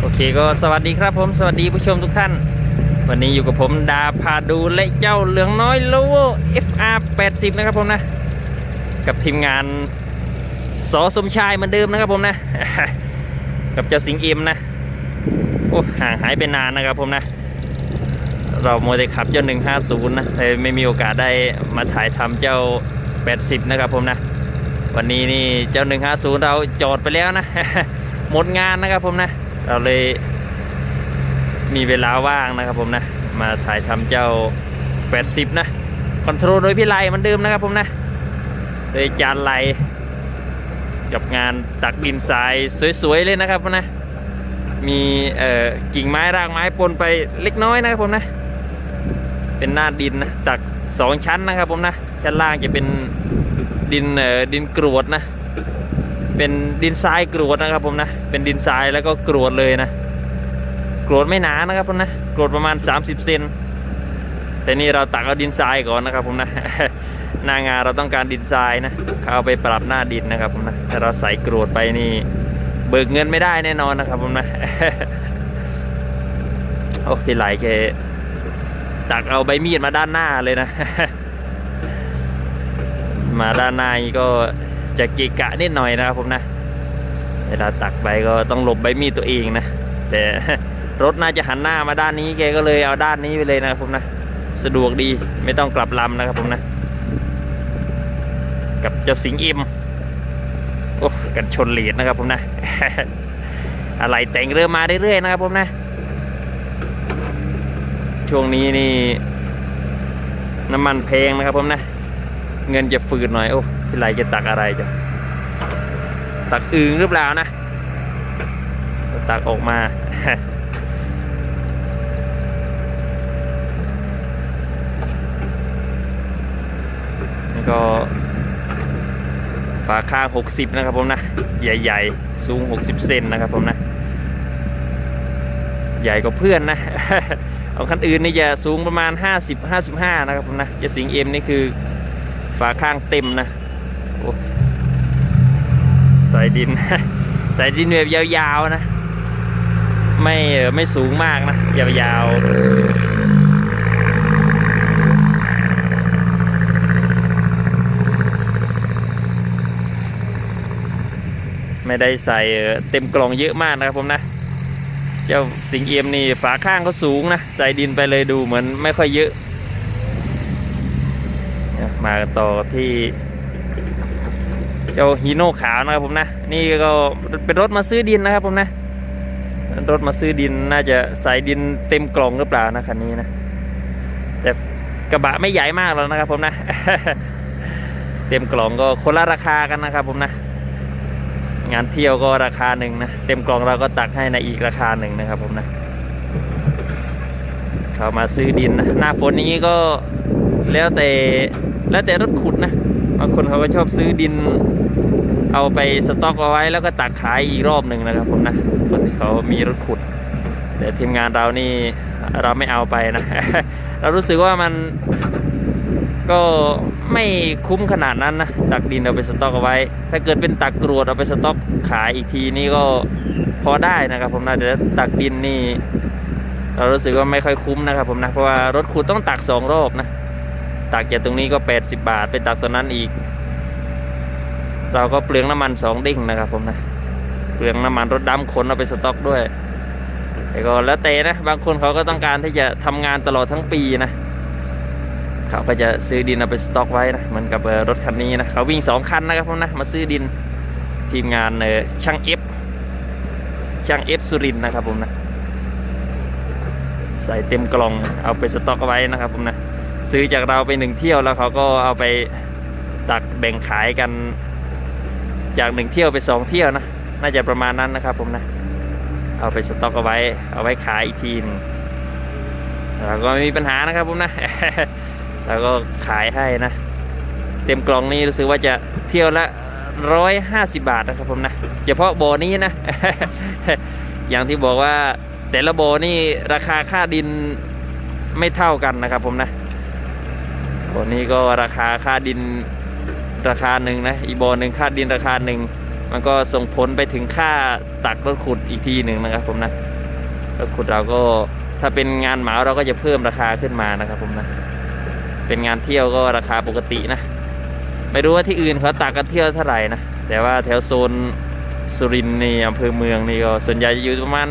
โอเคก็สวัสดีครับผมสวัสดีผู้ชมทุกท่าน วันนี้อยู่กับผมดาพาดูและเจ้าเหลืองน้อยโลโว FR 80นะครับผมนะ กับทีมงานสอสมชายเหมือนเดิมนะครับผมนะ กับเจ้าสิงเอ็มนะโอ้ห่างหายไปนานนะครับผมนะ เราโมเดลขับเจ้า 150 นะเลยไม่มีโอกาสได้มาถ่ายทำเจ้า 80 นะครับผมนะ วันนี้นี่เจ้า 150 เราจอดไปแล้วนะ หมดงานนะครับผมนะ เราเลยมีเวลาว่างนะครับผมนะ มาถ่ายทำเจ้า 80 นะ คอนโทรลโดยพี่ไลมือนเดิมนะครับผมนะ โดยจานไลกับงานตักดินทรายสวยๆเลยนะครับผมนะ มีเอ่อกิ่งไม้รากไม้ปนไปเล็กน้อยนะครับผมนะ เป็นหน้าดินนะตักสองชั้นนะครับผมนะ ชั้นล่างจะเป็นดินเอ่อดินกรวดนะ เป็นดินทรายกรวดนะครับผมนะ เป็นดินทรายแล้วก็กรวดเลยนะ กรวดไม่หนานะครับผมนะ กรวดประมาณ 30 เซน แต่นี่เราตักเอาดินทรายก่อนนะครับผมนะ หน้างานเราต้องการดินทรายนะเขาเอาไปปรับหน้าดินนะครับผมนะ ถ้าเราใส่กรวดไปนี่ เบิกเงินไม่ได้แน่นอนนะครับผมนะ โอ้พี่ไหลแกตักเอาใบมีดมาด้านหน้าเลยนะ มาด้านหน้านี่ก็ จะเกะกะนิดหน่อยนะครับผมนะ เวลาตักไปก็ต้องหลบใบมีดตัวเองนะ แต่รถน่าจะหันหน้ามาด้านนี้แกก็เลยเอาด้านนี้ไปเลยนะครับผมนะ สะดวกดีไม่ต้องกลับลำนะครับผมนะ กับเจ้าสิงเอ็มโอ้กันชนเหลียดนะครับผมนะ อะไรแต่งเริ่มมาเรื่อยๆนะครับผมนะ ช่วงนี้นี่น้ำมันแพงนะครับผมนะ เงินจะฝืดหน่อยโอ้ พี่ไรจะตักอะไรจ้ะตักอึงหรือเปล่านะ ตักออกมา นี่ก็ฝาข้าง 60 นะครับผมนะ ใหญ่ๆ สูง 60 เซนนะครับผมนะ ใหญ่กว่าเพื่อนนะ เอาคันอื่นนี่จะสูงประมาณ 50 55 นะครับผมนะ จะสิงเอ็มนี่คือฝาข้างเต็มนะ โอ้ใส่ดินใส่ดินแบบยาวๆนะ ไม่ไม่สูงมากนะ ยาวๆไม่ได้ใส่เต็มกล่องเยอะมากนะครับผมนะ เจ้าสิงเอียมนี่ฝาข้างก็สูงนะ ใส่ดินไปเลยดูเหมือนไม่ค่อยเยอะ มาต่อที่ เจ้าฮีโน่ขาวนะครับผมนะ นี่ก็เป็นรถมาซื้อดินนะครับผมนะ รถมาซื้อดินน่าจะใส่ดินเต็มกล่องหรือเปล่านะคันนี้นะ แต่กระบะไม่ใหญ่มากแล้วนะครับผมนะ เต็มกล่องก็คนละราคากันนะครับผมนะ งานเที่ยวก็ราคาหนึ่งนะ เต็มกล่องเราก็ตักให้ในอีกราคาหนึ่งนะครับผมนะเขามาซื้อดินนะ หน้าฝนนี้ก็แล้วแต่แล้วแต่รถขุดนะ บางคนเขาก็ชอบซื้อดิน เอาไปสต็อกเอาไว้แล้วก็ตักขายอีกรอบหนึ่งนะครับผมนะคนที่เขามีรถขุด แต่ทีมงานเรานี่เราไม่เอาไปนะ เรารู้สึกว่ามันก็ไม่คุ้มขนาดนั้นนะตักดินเอาไปสต็อกเอาไว้ ถ้าเกิดเป็นตักกรวดเอาไปสต็อกขายอีกทีนี่ก็พอได้นะครับผมนะแต่ตักดินนี่ เรารู้สึกว่าไม่ค่อยคุ้มนะครับผมนะเพราะว่ารถขุดต้องตักสองรอบนะ ตักจากตรงนี้ก็ 80 บาท ไปตักตัวนั้นอีก เราก็เปลืองน้ำมันสองเด้งนะครับผมนะ เปลืองน้ำมันรถดำขนเอาไปสต็อกด้วยแต่ก็แล้วแต่นะ บางคนเขาก็ต้องการที่จะทำงานตลอดทั้งปีนะเขาก็จะซื้อดินเอาไปสต็อกไว้นะเหมือนกับรถคันนี้นะเขาวิ่งสองคันนะครับผมนะมาซื้อดินทีมงานเออช่างเอฟช่างเอฟสุรินนะครับผมนะใส่เต็มกล่องเอาไปสต็อกไว้นะครับผมนะ ซื้อจากเราไปหนึ่งเที่ยวแล้วเขาก็เอาไปตักแบ่งขายกัน จากหนึ่งเที่ยวไปสองเที่ยวนะน่าจะประมาณนั้นนะครับผมนะ เอาไปสต็อกเอาไว้ เอาไว้ขายอีกทีนึงเราก็ไม่มีปัญหานะครับผมนะเราก็ขายให้นะ เต็มกล่องนี้รู้สึกว่าจะเที่ยวละร้อยห้าสิบาทนะครับผมนะเฉพาะโบอนี้นะ อย่างที่บอกว่าแต่ละโบอนี่ราคาค่าดินไม่เท่ากันนะครับผมนะ โบอนี้ก็ราคาค่าดินราคาหนึ่งนะอีบอหนึ่งค่าดินราคาหนึ่งมันก็ส่งผลไปถึงค่าตักรถขุดอีกทีหนึ่งนะครับ ผมนะรถขุดเราก็ถ้าเป็นงานเหมาเราก็จะเพิ่มราคาขึ้นมานะครับ ผมนะเป็นงานเที่ยวก็ราคาปกตินะไม่รู้ว่าที่อื่นเขาตักกันเที่ยวเท่าไหร่นะแต่ว่าแถวโซนสุรินทร์นี่อำเภอเมืองนี่ก็ส่วนใหญ่จะอยู่ประมาณ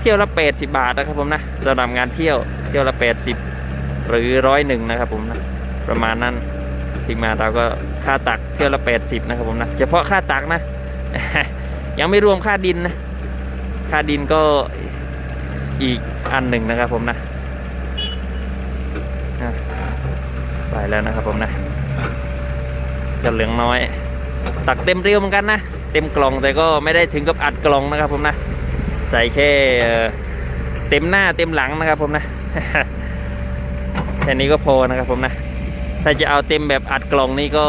เที่ยวละ 80 บาทนะครับผมนะสำหรับงานเที่ยวเที่ยวละ 80 หรือร้อยหนึ่งนะครับผมนะ ประมาณนั้นทีมงานเราก็ค่าตักเที่ยวละ80นะครับผมนะเฉพาะค่าตักนะ ยังไม่รวมค่าดินนะค่าดินก็อีกอันหนึ่งนะครับผมนะไปแล้วนะครับผมนะจะเหลืองน้อย ตักเต็มเรียวเหมือนกันนะเต็มกล่องแต่ก็ไม่ได้ถึงกับอัดกล่องนะครับผมนะใส่แค่เต็มหน้าเต็มหลังนะครับผมนะแค่นี้ก็พอนะครับผมนะ ถ้าจะเอาเต็มแบบอัดกล่องนี่ก็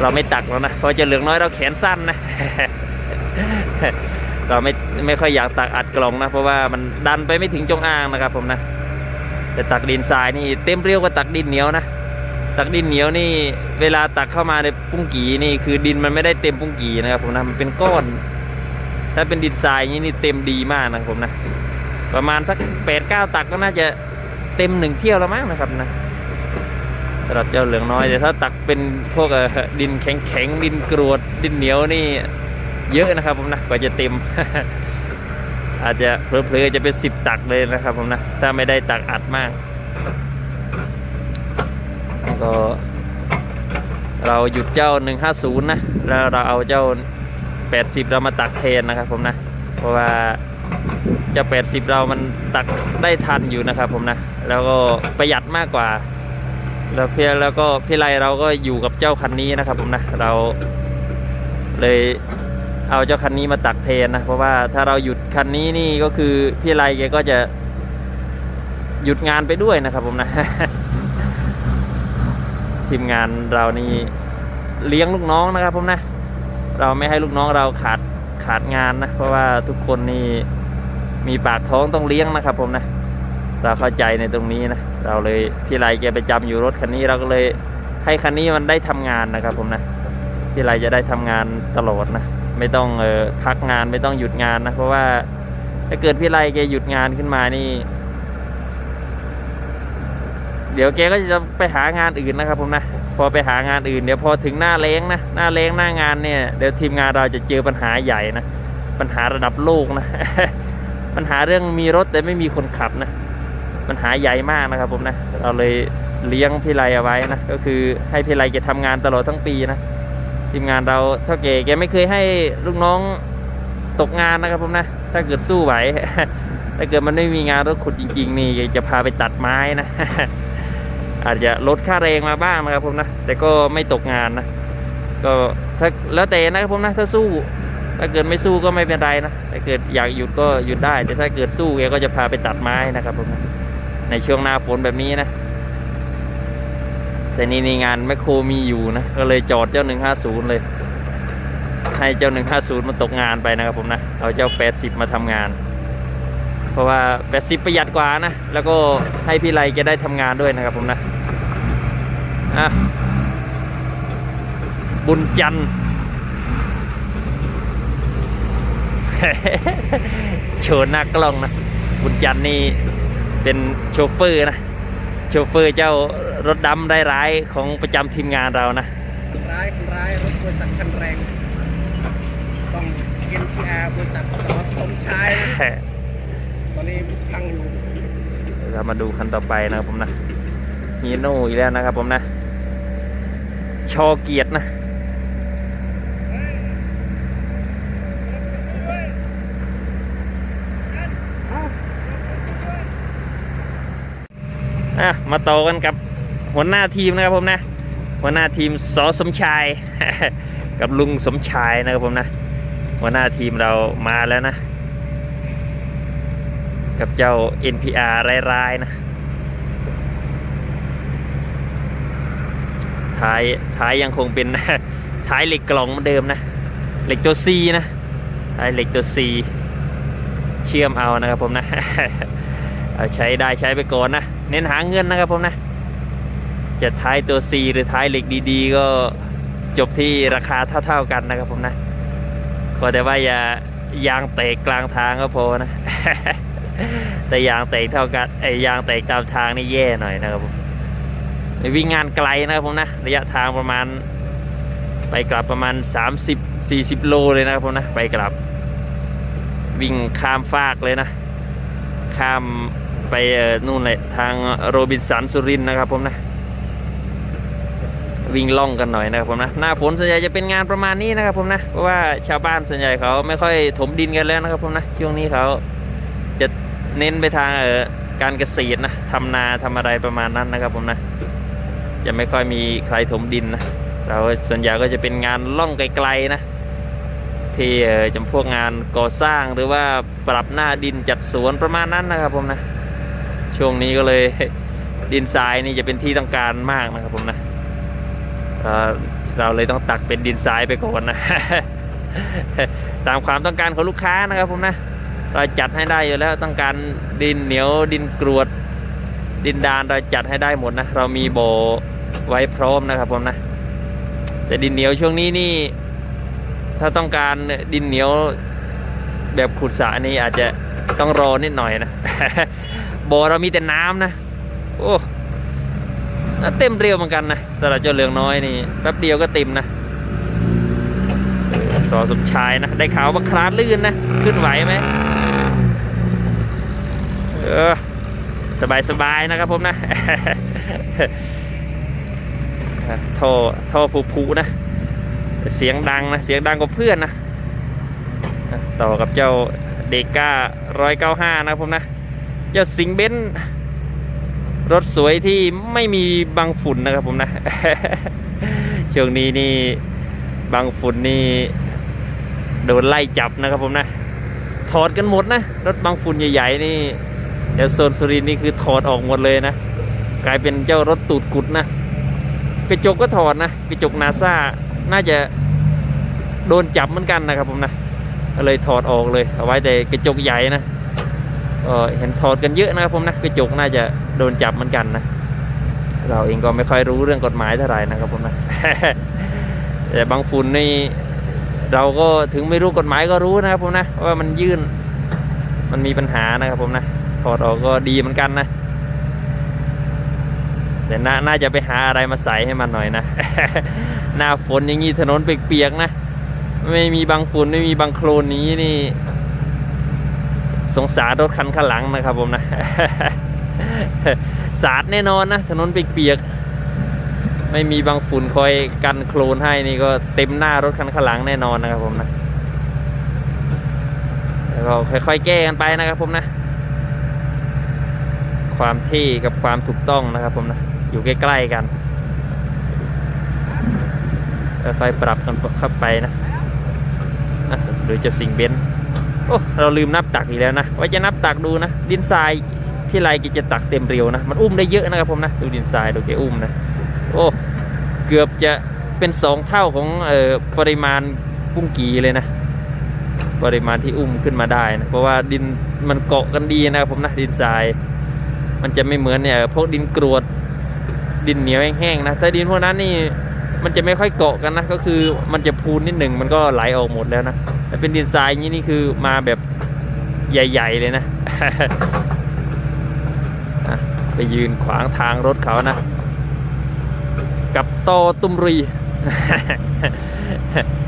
เราไม่ตักแล้วนะเพราะจะเหลืองน้อยเราแขนสั้นนะ เราไม่ไม่ค่อยอยากตักอัดกล่องนะ เพราะว่ามันดันไปไม่ถึงจงอางนะครับ ผมนะ แต่ตักดินทรายนี่เต็มเรียวกว่าตักดินเหนียวนะตักดินเหนียวนี่เวลาตักเข้ามาในปุ้งกีนี่คือดินมันไม่ได้เต็มปุ้งกีนะครับผมนะมันเป็นก้อน ถ้าเป็นดินทรายอย่างนี้นี่เต็มดีมากนะครับผมนะ ประมาณสักแปดเก้าตักก็น่าจะ เต็มหนึ่งเที่ยวแล้วมั้งนะครับนะสำหรับเจ้าเหลืองน้อยแต่ถ้าตักเป็นพวกดินแข็งๆดินกรวดดินเหนียวนี่เยอะนะครับผมนะกว่าจะเต็ม อาจจะเพลอๆจะเป็นสิบตักเลยนะครับผมนะถ้าไม่ได้ตักอัดมากแล้วก็เราหยุดเจ้า 150 นะ แล้วเราเอาเจ้า 80 เรามาตักแทนนะครับผมนะ เพราะว่าเจ้า 80 เรามันตักได้ทันอยู่นะครับผมนะ แล้วก็ประหยัดมากกว่า แล้วเพียแล้วก็พี่ไรเราก็อยู่กับเจ้าคันนี้นะครับผมนะเราเลยเอาเจ้าคันนี้มาตักแทนนะเพราะว่าถ้าเราหยุดคันนี้นี่ก็คือพี่ไรแกก็จะหยุดงานไปด้วยนะครับผมนะทีมงานเรานี่เลี้ยงลูกน้องนะครับผมนะ เราไม่ให้ลูกน้องเราขาดขาดงานนะ เพราะว่าทุกคนนี่มีปากท้องต้องเลี้ยงนะครับผมนะ เราเข้าใจในตรงนี้นะ เราเลยพี่ไรแกไปจำอยู่รถคันนี้เราก็เลยให้คันนี้มันได้ทำงานนะครับ ผมนะพี่ไรจะได้ทำงานตลอดนะ ไม่ต้องเออพักงานไม่ต้องหยุดงานนะ เพราะว่าถ้าเกิดพี่ไรแกหยุดงานขึ้นมานี่ เดี๋ยวแกก็จะไปหางานอื่นนะครับ ผมนะพอไปหางานอื่นเดี๋ยวพอถึงหน้าแล้งนะหน้าแล้งหน้างานเนี่ยเดี๋ยวทีมงานเราจะเจอปัญหาใหญ่นะปัญหาระดับโลกนะปัญหาเรื่องมีรถแต่ไม่มีคนขับนะ ปัญหาใหญ่มากนะครับผมนะ เราเลยเลี้ยงพี่ไรเอาไว้นะ ก็คือให้พี่ไรแกทำงานตลอดทั้งปีนะ ทีมงานเราเท่าแกแกไม่เคยให้ลูกน้องตกงานนะครับผมนะ ถ้าเกิดสู้ไหว ถ้าเกิดมันไม่มีงานรถขุดจริง ๆ นี่จะพาไปตัดไม้นะ อาจจะลดค่าแรงมาบ้างนะครับผมนะ แต่ก็ไม่ตกงานนะ ก็ถ้าแล้วแต่นะครับผมนะ ถ้าสู้ ถ้าเกิดไม่สู้ก็ไม่เป็นไรนะ ถ้าเกิดอยากหยุดก็หยุดได้ แต่ถ้าเกิดสู้แกก็จะพาไปตัดไม้นะครับผมนะ ในช่วงหน้าฝนแบบนี้นะ แต่นี่ในงานแมคโครมีอยู่นะ ก็เลยจอดเจ้า 150 เลย ให้เจ้า 150 มันตกงานไปนะครับผมนะ เอาเจ้า 80 มาทำงาน เพราะว่า 80 ประหยัดกว่านะ แล้วก็ให้พี่ไรแกได้ทำงานด้วยนะครับผมนะอะบุญจันทร์โชว์หน้ากล้องนะ บุญจันทร์นี่ เป็นโชเฟอร์นะ โชเฟอร์เจ้ารถดำได้ร้ายๆของประจำทีมงานเรานะร้ายคนร้ายรถบริษัทคันแรงต้องเอ็นพีอาร์บริษัทสอสมชายนะตอนนี้พังอยู่เรามาดูคันต่อไปนะครับผมนะฮีโน่อีกแล้วนะครับผมนะ ชอเกียรตินะ อะมาต่อกันกับหัวหน้าทีมนะครับผมนะหัวหน้าทีมสอสมชาย กับลุงสมชายนะครับผมนะหัวหน้าทีมเรามาแล้วนะ กับเจ้า NPR ร้ายๆนะท้ายท้ายยังคงเป็นท้ายเหล็กกล่องเหมือนเดิมนะเหล็กตัว C นะท้ายเหล็กตัว C เชื่อมเอานะครับผมนะเอาใช้ได้ใช้ไปก่อนนะ เน้นหาเงินนะครับผมนะจะท้ายตัว C หรือท้ายเหล็กดีๆ ก็จบที่ราคาเท่าๆกันนะครับผมนะก็แต่ว่าอย่ายางแตกกลางทางก็พอนะ แต่ยางแตกเท่ากันไอ้ยางแตกตามทางนี่แย่หน่อยนะครับผมวิ่งงานไกลนะครับผมนะระยะทางประมาณ ไปกลับประมาณ 30 40 โลเลยนะครับผมนะไปกลับ วิ่งข้ามฟากเลยนะ ข้าม ไปนู่นเลยทางโรบินสันสุรินนะครับผมนะ วิ่งล่องกันหน่อยนะครับผมนะ หน้าฝนส่วนใหญ่จะเป็นงานประมาณนี้นะครับผมนะ เพราะว่าชาวบ้านส่วนใหญ่เขาไม่ค่อยถมดินกันแล้วนะครับผมนะ ช่วงนี้เขาจะเน้นไปทางเออการเกษตรนะทำนาทำอะไรประมาณนั้นนะครับผมนะ จะไม่ค่อยมีใครถมดินนะ เราส่วนใหญ่ก็จะเป็นงานล่องไกลๆนะที่จำพวกงานก่อสร้างหรือว่าปรับหน้าดินจัดสวนประมาณนั้นนะครับผมนะ ช่วงนี้ก็เลยดินทรายนี่จะเป็นที่ต้องการมากนะครับผมนะเเราเลยต้องตักเป็นดินทรายไปก่อนนะ ตามความต้องการของลูกค้านะครับผมนะเราจัดให้ได้อยู่แล้วต้องการดินเหนียวดินกรวด ดินดานเราจัดให้ได้หมดนะ เรามีโบไว้พร้อมนะครับผมนะแต่ดินเหนียวช่วงนี้นี่ ถ้าต้องการดินเหนียวแบบขุดสระนี่อาจจะต้องรอนิดหน่อยนะ บ่อเรามีแต่น้ำนะ โอ้แล้วเต็มเรียวเหมือนกันนะสำหรับเจ้าเหลืองน้อยนี่แป๊บเดียวก็เต็มนะสอสมชายนะ ได้ข่าวว่าคลาดลื่นนะ ขึ้นไหวไหมเออสบายสบายๆนะครับผมนะท่อท่อผูๆนะ เสียงดังนะ เสียงดังกว่าเพื่อนนะ ต่อกับเจ้าเดก้าร้อยเก้าห้านะครับผมนะ เจ้าสิงเบนรถสวยที่ไม่มีบังฝุ่นนะครับผมนะ ช่วงนี้นี่บังฝุ่นนี่โดนไล่จับนะครับผมนะถอดกันหมดนะ รถบังฝุ่นใหญ่ๆนี่เดี๋ยวโซนสุรินนี่คือถอดออกหมดเลยนะ กลายเป็นเจ้ารถตูดกุดนะกระจกก็ถอดนะกระจกนาซาน่าจะโดนจับเหมือนกันนะครับผมนะก็เลยถอดออกเลยเอาไว้แต่กระจกใหญ่นะ เออเห็นถอดกันเยอะนะครับผมนะกระจกน่าจะโดนจับเหมือนกันนะ เราเองก็ไม่ค่อยรู้เรื่องกฎหมายเท่าไหร่นะครับผมนะแต่บางฝุ่นนี่เราก็ถึงไม่รู้กฎหมายก็รู้นะครับผมนะว่ามันยื่นมันมีปัญหานะครับผมนะถอดออกก็ดีเหมือนกันนะแต่นาน่าจะไปหาอะไรมาใส่ให้มันหน่อยนะหน้าฝนอย่างนี้ถนนเปียกๆนะ ไม่มีบางฝุ่นไม่มีบางโคลนนี้นี่ สงสารรถคันข้างหลังนะครับผมนะสาดแน่นอนนะ ถนนเปียกๆไม่มีบางฝุ่นคอยกันโคลนให้นี่ก็เต็มหน้ารถคันข้างหลังแน่นอนนะครับผมนะแล้วก็ค่อยๆแก้กันไปนะครับผมนะ ความที่กับความถูกต้องนะครับผมนะ อยู่ใกล้ๆกันค่อยๆปรับกันเข้าไปนะอะหรือจะสิงเบนซ์ โอ้เราลืมนับตักอีกแล้วนะว่าจะนับตักดูนะ ดินทรายพี่ไรกิจะตักเต็มเรียวนะ มันอุ้มได้เยอะนะครับผมนะ ดูดินทรายดูแกอุ้มนะ โอ้เกือบจะเป็นสองเท่าของเอ่อปริมาณปุ้งกีเลยนะ ปริมาณที่อุ้มขึ้นมาได้นะเพราะว่าดินมันเกาะกันดีนะครับผมนะดินทราย มันจะไม่เหมือนเนี่ยพวกดินกรวดดินเหนียวแห้งๆนะถ้าดินพวกนั้นนี่มันจะไม่ค่อยเกาะกันนะ ก็คือมันจะพูนนิดหนึ่งมันก็ไหลออกหมดแล้วนะ แต่เป็นดินทรายอย่างนี้นี่คือมาแบบใหญ่ ๆ เลยนะไปยืนขวางทางรถเขานะ กับตอตุมรุย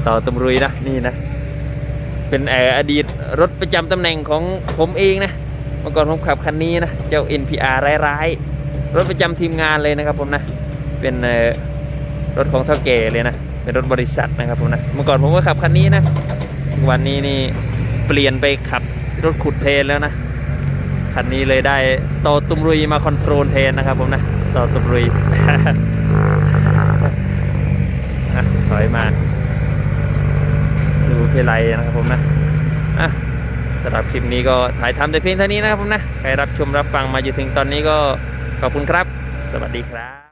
ต่อตุมรุยนะนี่นะ เป็นเอออดีตรถประจำตำแหน่งของผมเองนะเมื่อก่อนผมขับคันนี้นะ เจ้า NPR ร้ายๆ รถประจำทีมงานเลยนะครับผมนะ เป็นรถของเท่าแก่เลยนะ เป็นรถบริษัทนะครับผมนะ เมื่อก่อนผมก็ขับคันนี้นะ วันนี้นี่เปลี่ยนไปขับรถขุดเทนแล้วนะ คันนี้เลยได้ต่อตุมรุยมาคอนโทรลเทนนะครับผมนะต่อตุมรุยอถอยมา ดูเพลไลนะครับผมนะอะสำหรับคลิปนี้ก็ถ่ายทำแต่เพียงเท่านี้นะครับผมนะ ใครรับชมรับฟังมาจนถึงตอนนี้ก็ขอบคุณครับ สวัสดีครับ